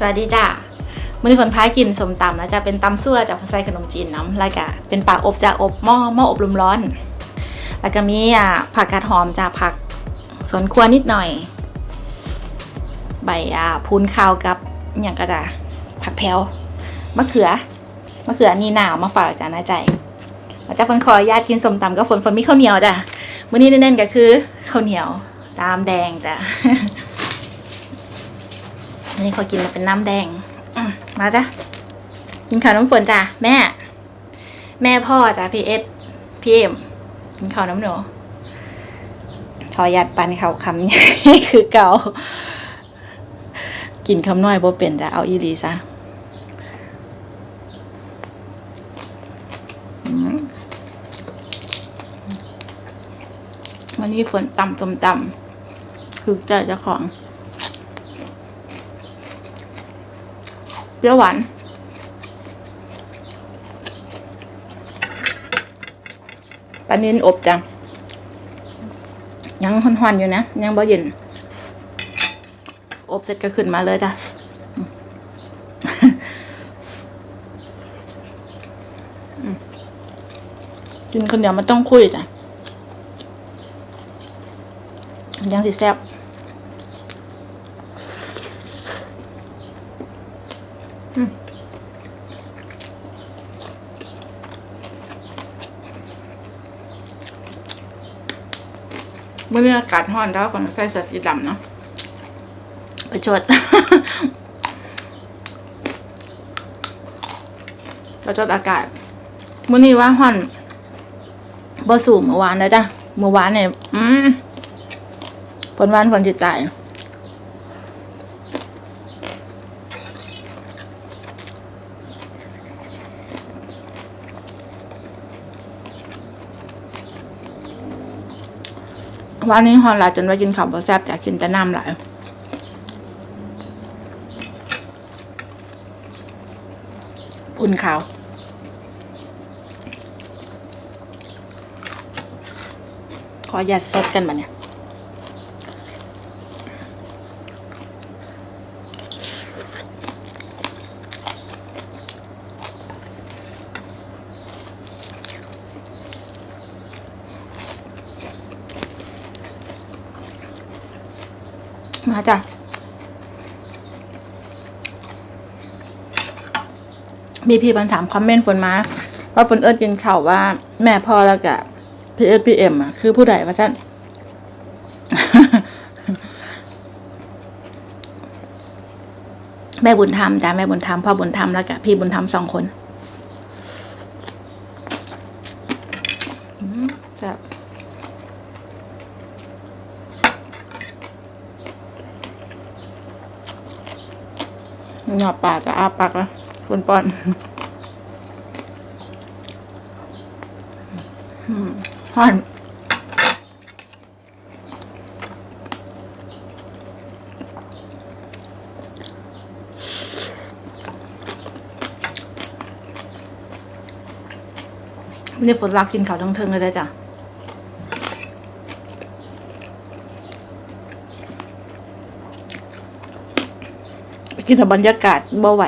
สวัสดีจ้ามื้อนี้คนพายกินสมตำนะจะเป็นตำซั่วจากใส่ขนมจีนน้ำแล้วก็เป็นปากอบจากอบหม้อหม้ออบลมร้อน แล้วก็มีอ่าผักกาดหอมจากผักสวนครัวนิดหน่อย ใบอ่าพูนข้าวกับอย่างก็จะผักแพรวมะเขือมะเขือนี่หนาวมาฝากจานะใจแล้วจากฝนขอญาติกินสมตำกับฝนฝนมีข้าวเหนียวจ้ะมื้อนี้เน้นๆก็คือข้าวเหนียวตามแดงจ้ะ อันนี้เขากินแล้วเป็นน้ำแดงมาจ้ะกินข้าวน้ำฝนจ้ะแม่ แม่พ่อจ้ะพี่เอสพี่เอ็มกินข้าวน้ำหนูขอยัดปันเขาวคำใหญ่คือเก่า กินคำน้อยบ่เป็นจ้ะเอาอีหลีซะอืมวันนี้ฝนต่ำตมต่ำคือใจเจ้าของ เปรี้ยวหวาน ปลานินอบจังยังหอนๆอยู่นะ ยังบ่เย็น อบเสร็จก็ขึ้นมาเลยจ้ะกินคนเดียวมันต้องคุยจ้ะยังสิแซ่บ เมื่อนี้อากาศร้อนแล้วคนใส่เสื้อสีดำเนาะไปชดไปชดอากาศเมื่อนี้ว่าห้อนบ่สูงเมื่อวานนะจ้ะเมื่อวานเนี่ยอืมฝนวานฝนจิตใจ วันนี้ฮอนหลายจนว่ากินข้าวบ่แซ่บแต่กินแต่น้ำหลายอุ่นข้าวขอหยัดสดกันบ่เนี่ย มาจ้ะมีพี่บันถามคอมเมนต์ฝนมาว่าฝนเอิร์ดกินข่าวว่า แม่พ่อแล้วกับพี่เอิร์ดพี่เอ็มอะคือผู้ใดวะท่านแม่บุญธรรมจ้ะแม่บุญธรรมพ่อบุญธรรมแล้วกับพี่บุญธรรมสองคนอืมแซ่บ หยอปากก็อาปากล้วคุณปอนห่อนนนี้ฝนรักกินข้าวทั้งเทิงเลยได้จ้ะ กินกับบรรยากาศบ่ไหว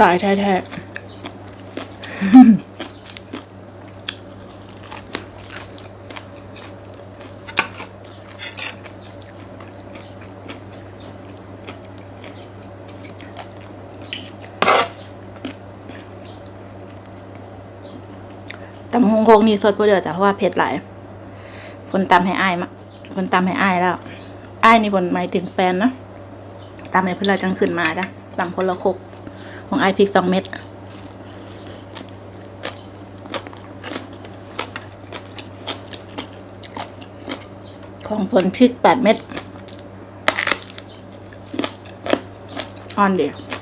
ตายแท้ๆ ตำฮงโคงนี่สดกว่เดือจ้ะเพราะว่าเผ็ดหลายคนตำให้อายมาคนตำให้อายแล้วอายนี่คนหมายถึงแฟนนะตำให้เพื่อนเราจังขึ้นมาจ้ะตำคนละครกของไอพริกสองเม็ดของฝนพริกแปดเม็ด อ่อนเดียว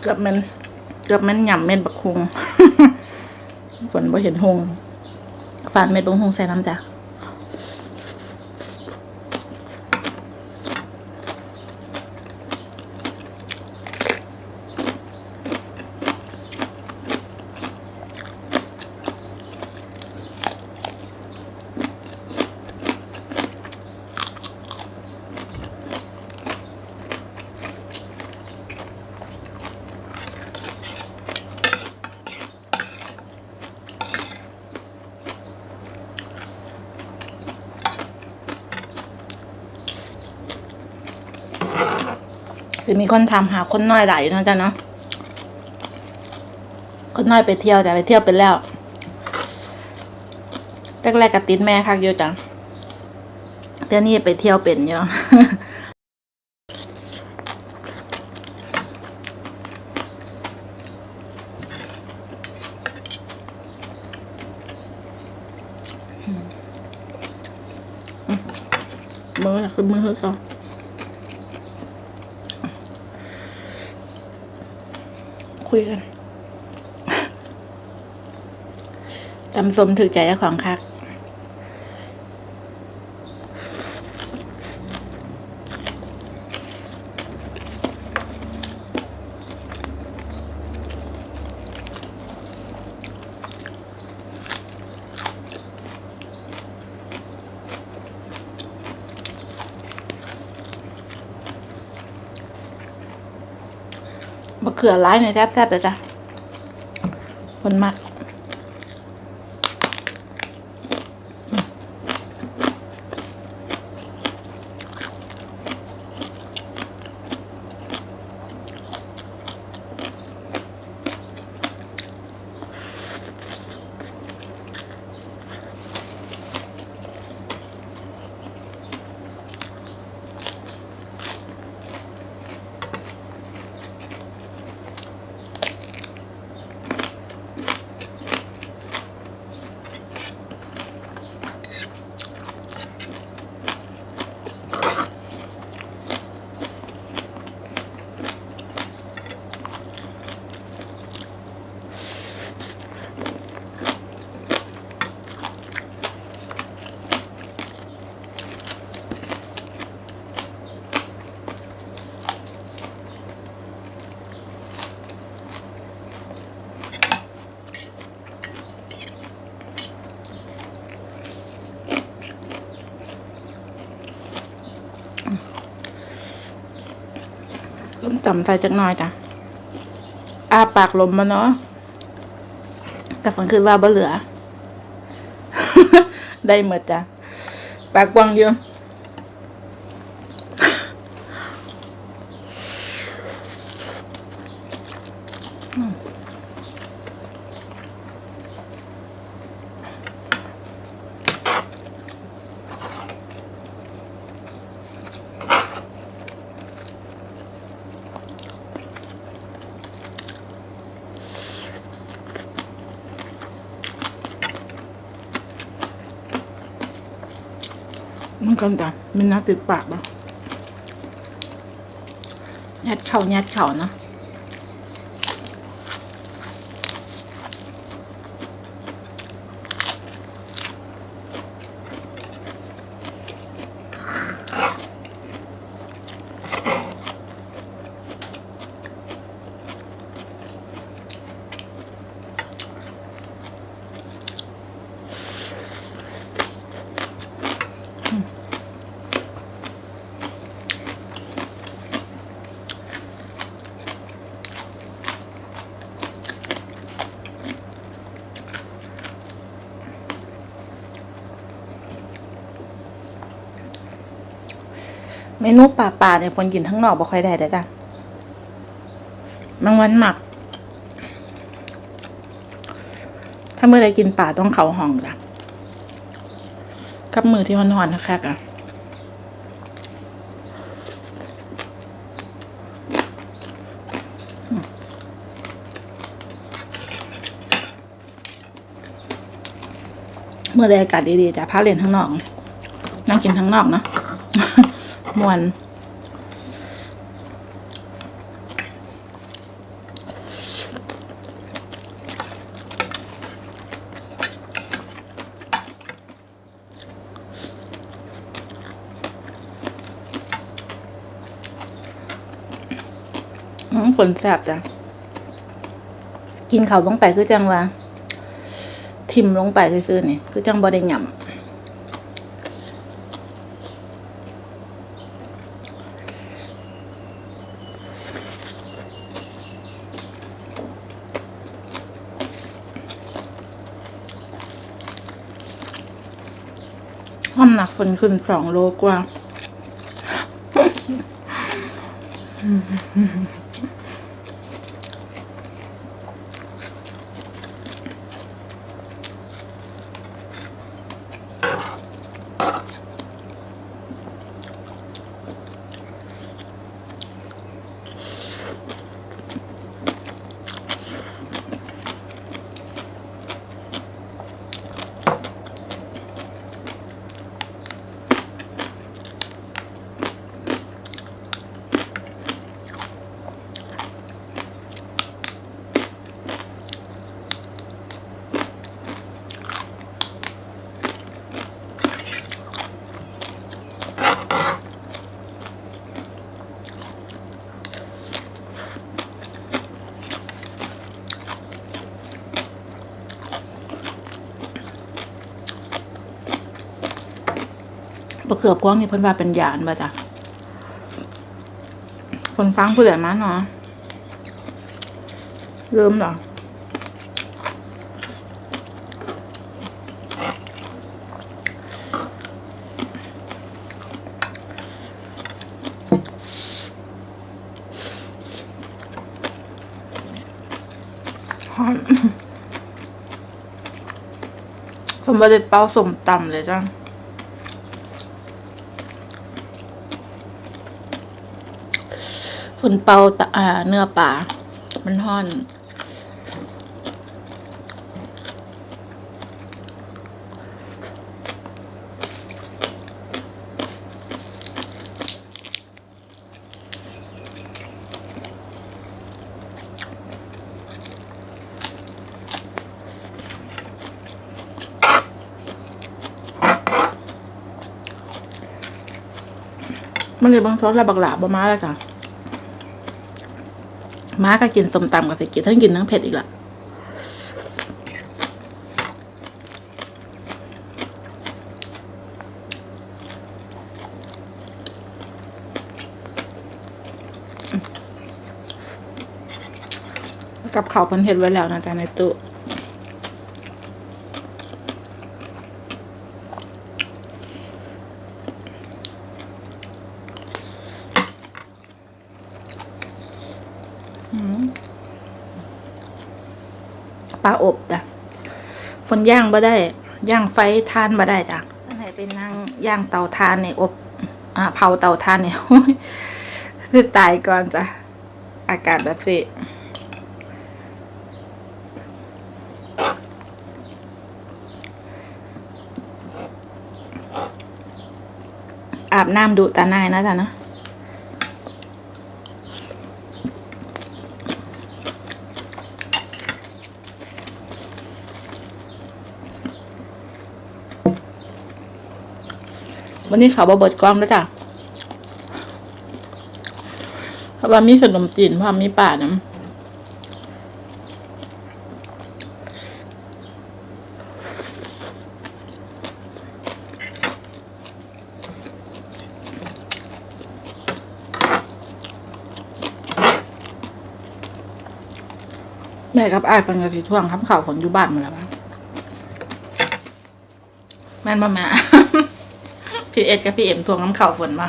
เกือบมันเกือบมันหย่ำเม็ดบักคงฝนบ่เห็นหงฝานเม็ดบงหงใส่น้ำจ้ะ สิมีคนทำหาคนน้อยหลายอยู่นะจ๊ะเนาะคนน้อยไปเที่ยวแต่ไปเที่ยวเป็นแล้วแรกๆกับติดแม่คักอยู่จังเดี๋ยวนี้ไปเที่ยวเป็นเยอะมือคือมือคือต่อ คุยกันตำสมถือใจเจ้าของคัก มะเขือร้ายเนี่ยแซ่บๆเลยจ้ะคนมาก ต่ำใส่จักหน่อยจ้ะอาปากลมมาเนาะแต่ฝันคือว่าบ่เหลือ ได้หมดจ้ะ ปากกว้างอะอืม กันจ้ะมันน่าติดปากนะยัดเข่ายัดเข่าเนาะ เมนูป่าป่าเนี่ยฝนกินทั้งนอกบ่ค่อยได้เด้อจ้ะบางวันหมัก ถ้าเมื่อใดกินป่าต้องเขาห้องจ้ะกับมือที่หอนๆนะคะอะเมื่อใดอากาศดีๆจะพาเล่นข้างนอกนั่งกินข้างนอกเนาะ มวนฝนแสบจ้ะ กินเขาลงไปคือจังว่า ทิมลงไปซื้อๆนี่คือจังบอได้หย่ำ ความหนักคนขึ้นสองโลกว่า บะเขือบกว้างนี่เพิ่นว่าเป็นยานบ่จ้ะคนฟังผู้ใหญ่มาเนาะเริ่มเหรอหอมผมไม่ได้เป้าสมตำเลยจ้ะ ฝนเปาตะอาเนื้อปลา มันห่อนมันเลยบางทอดและบักหลาบมาแล้วจ้ะ ม้าก็กินส้มตำกับสิกินทั้งกินทั้งเผ็ดอีกละกับเขาวเพันเห็ดไว้แล้วนะจ๊ะในตู้ปลาอบจ้ะ ฝนย่างบ่ได้ ย่างไฟทานบ่ได้จ้ะตั้งแต่เป็นนั่งย่างเตาทานเนี่ยอบอ่าเผาเตาทานเนี่ยโอ้ยคือตายก่อนจ้ะ อากาศแบบสิอาบน้ำดูตาหนายนะจ๊ะนะ วันนี้เขาบอเบิดกล้องแล้วจ้ะเพราะว่ามีขนมจีนเพราะมีป่าน้ำแม่กับอ้ายฟันกระทิท่วงคำข่าวฝนอยู่บ้านหมาแล้วมั้งแม่นมาแม่ พี่เอ็ดกับพี่เอ็มทวงน้ำข่าวฝนมา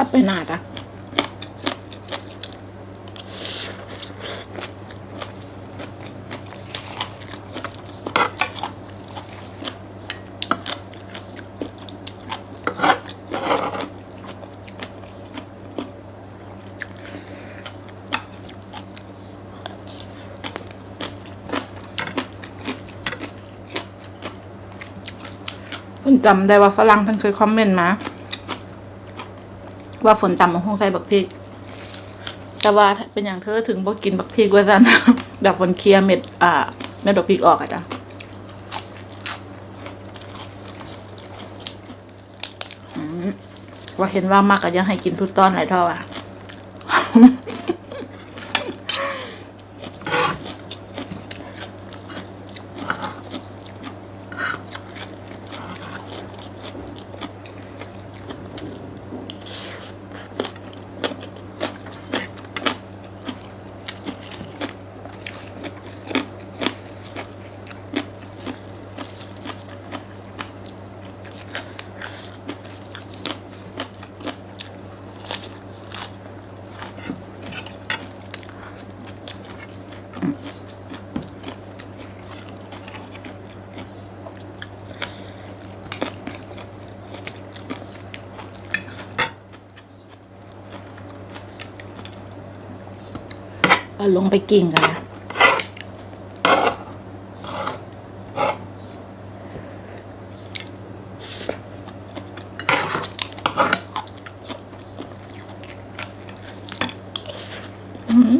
ซับไปหนาจจำได้ว่าฝรั่งเพิ่นเคยคอมเมนต์มา ว่าฝนต่ำมาคงใส่บักพริก แต่ว่าเป็นอย่างเธอถึงบ่กินบักพริกว่าจันแบบฝนเคลียเม็ด อ่า เม็ดบักพริกออกอะจ้ะว่าเห็นว่ามากก็ยังให้กินทุกตอนหลายเท่าอะ ลงไปกิ่งกันนะอื้อหือ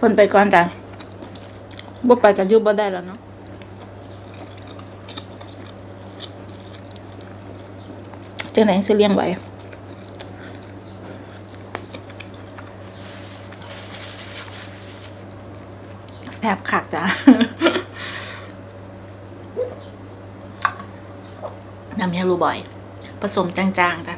ฝนไปก่อนจ้ะบ่ไปจะยุบบ่ได้แล้วเนาะจังไหนสิเลี้ยงไว้ ซ่บคักจ้ะน้ำยาลูบ่อย ผสมจางๆจ้ะ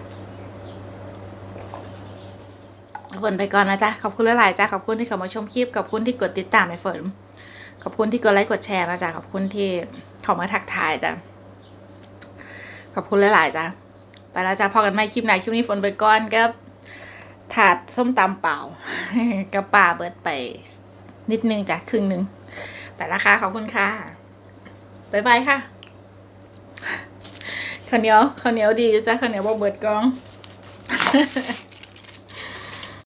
ฝนไปก่อนนะจ๊ะ ขอบคุณหลายๆจ้ะ ขอบคุณที่เข้ามาชมคลิป ขอบคุณที่กดติดตามไอ้ฝนขอบคุณที่กดไลค์กดแชร์นะจ๊ะ ขอบคุณที่เข้ามาทักทายจ้ะ ขอบคุณหลายๆจ้ะ ไปแล้วจ้ะพอกันใหมคลิปไหนคลิปนี้ฝนไปก่อนกับถาดส้มตำเปล่ากับป่าเบิดไป นิดนึงจ้ะครึ่งหนึ่งไปละค่ะขอบคุณค่ะบ๊ายบายค่ะข้าวเหนียวข้าวเหนียวดีจ้ะข้าวเหนียวบ่เบิดกอง